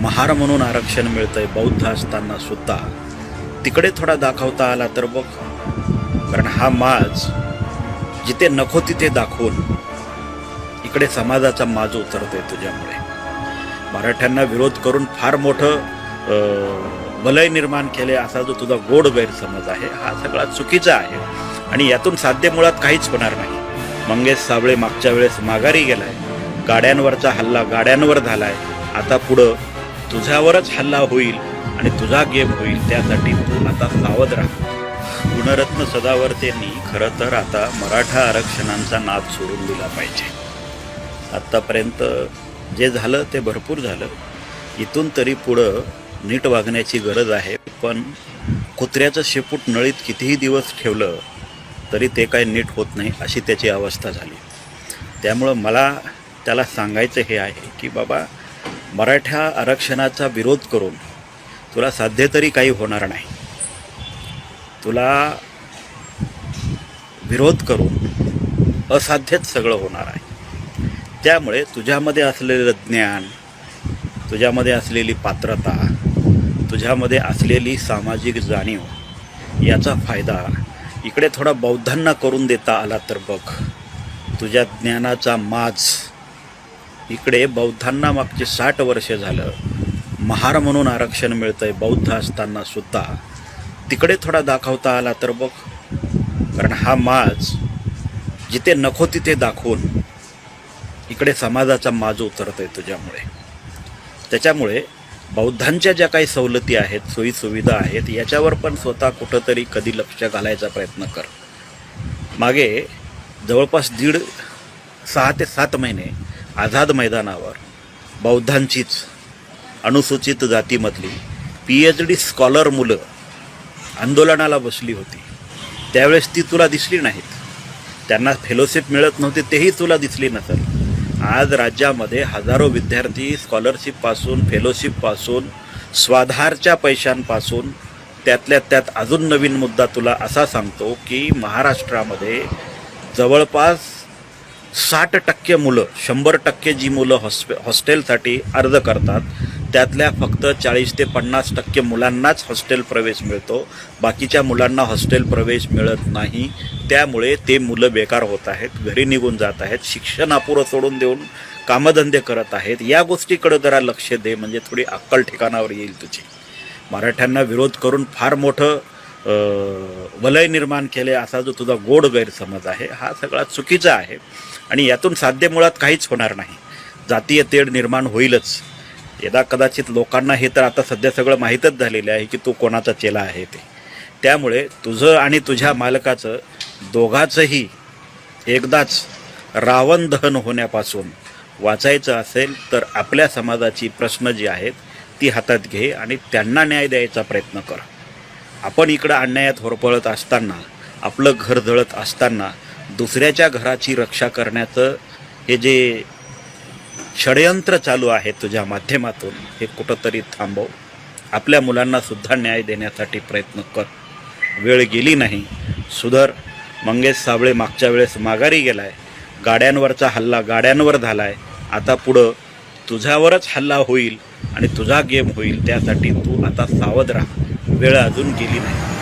महार म्हणून आरक्षण मिळतंय बौद्ध असताना सुद्धा. तिकडे थोडा दाखवता आला तर बघ. कारण हा माज जिथे नको तिथे दाखवून इकडे समाजाचा माज उतरतोय तुझ्यामुळे. मराठ्यांना विरोध करून फार मोठं अं, वलय निर्माण केले असा जो तुझा गोड गैरसमज आहे हा सगळा चुकीचा आहे. आणि यातून साध्य मुळात काहीच होणार नाही. मंगेश साबळे मागच्या वेळेस माघारी गेलाय. गाड्यांवरचा हल्ला गाड्यांवर झालाय. आता पुढं तुझ्यावरच हल्ला होईल आणि तुझा गेम होईल त्यासाठी तू आता सावध राहा. गुणरत्न सदावर्तेंनी खरं तर आता मराठा आरक्षणांचा नाद सोडून दिला पाहिजे. आत्तापर्यंत जे झालं ते भरपूर झालं. इथून तरी पुढं नीट वागण्याची गरज आहे पण कुत्र्याचं शेपूट नळीत कितीही दिवस ठेवलं तरी ते काय नीट होत नाही अशी त्याची अवस्था झाली. त्यामुळं मला त्याला सांगायचं हे आहे की बाबा मराठा आरक्षणाचा विरोध करून तुला साध्य तरी काही होणार नाही. तुला विरोध करून असाध्यच सगळं होणार आहे. त्यामुळे तुझ्यामध्ये असलेलं ज्ञान तुझ्यामध्ये असलेली पात्रता तुझ्यामध्ये असलेली सामाजिक जाणीव याचा फायदा इकडे थोडा बौद्धांना करून देता आला तर बघ. तुझ्या ज्ञानाचा माज इकडे बौद्धांना मागचे साठ वर्ष झालं. महार म्हणून आरक्षण मिळतंय बौद्ध असताना सुद्धा. तिकडे थोडा दाखवता आला तर बघ. कारण हा माज जिथे नको तिथे दाखवून इकडे समाजाचा माज उतरतोय तुझ्यामुळे. त्याच्यामुळे बौद्धांच्या ज्या काही सवलती आहेत सोयीसुविधा आहेत याच्यावर पण स्वतः कुठंतरी कधी लक्ष घालायचा प्रयत्न कर. मागे जवळपास दीड सहा ते सात महिने आझाद मैदानावर बौद्धांचीच अनुसूचित जातीमधली पी एच डी स्कॉलर मुलं आंदोलनाला बसली होती. त्यावेळेस ती तुला दिसली नाहीत. त्यांना फेलोशिप मिळत नव्हती तेही तुला दिसली नसेल. आज राज्यामध्ये हजारो विद्यार्थी स्कॉलरशिपपासून फेलोशिपपासून स्वाधारच्या पैशांपासून त्यातल्या त्यात अजून नवीन मुद्दा तुला असा सांगतो की महाराष्ट्रामध्ये जवळपास साठ टक्के मुलं शंभर टक्के जी मुलं हॉस्पे हॉस्टेलसाठी अर्ज करतात त्यातल्या फक्त चाळीस ते पन्नास टक्के मुलांनाच हॉस्टेल प्रवेश मिळतो. बाकीच्या मुलांना हॉस्टेल प्रवेश मिळत नाही. त्यामुळे ते मुलं बेकार होत आहेत घरी निघून जात आहेत शिक्षण अपुरं सोडून देऊन कामधंदे करत आहेत. या गोष्टीकडे जरा लक्ष दे म्हणजे थोडी अक्कल ठिकाणावर येईल तुझी. मराठ्यांना विरोध करून फार मोठं वलय निर्माण केले असा जो तुझा गोड गैरसमज आहे हा सगळा चुकीचा आहे आणि यातून साध्य मुळात काहीच होणार नाही. जातीय तेढ निर्माण होईलच. यदा कदाचित लोकांना हे तर आता सध्या सगळं माहीतच झालेलं आहे की तू कोणाचा चेला आहे ते. त्यामुळे तुझं आणि तुझ्या मालकाचं दोघाचंही एकदाच रावण दहन होण्यापासून वाचायचं असेल तर आपल्या समाजाची प्रश्न जी आहेत ती हातात घे आणि त्यांना न्याय द्यायचा प्रयत्न कर. आपण इकडं अन्यायात होरपळत असताना आपलं घर जळत असताना दुसऱ्याच्या घराची रक्षा करण्याचं हे जे षडयंत्र चालू आहे तुझ्या माध्यमातून हे कुठंतरी थांबव. आपल्या मुलांना सुद्धा न्याय देण्यासाठी प्रयत्न कर. वेळ गेली नाही. सुधर मंगेश साबळे मागच्या वेळेस माघारी गेलाय. गाड्यांवरचा हल्ला गाड्यांवर झालाय. आता पुढं तुझ्यावरच हल्ला होईल आणि तुझा गेम होईल त्यासाठी तू आता सावध राहा. वेळ अजून गेली नाही.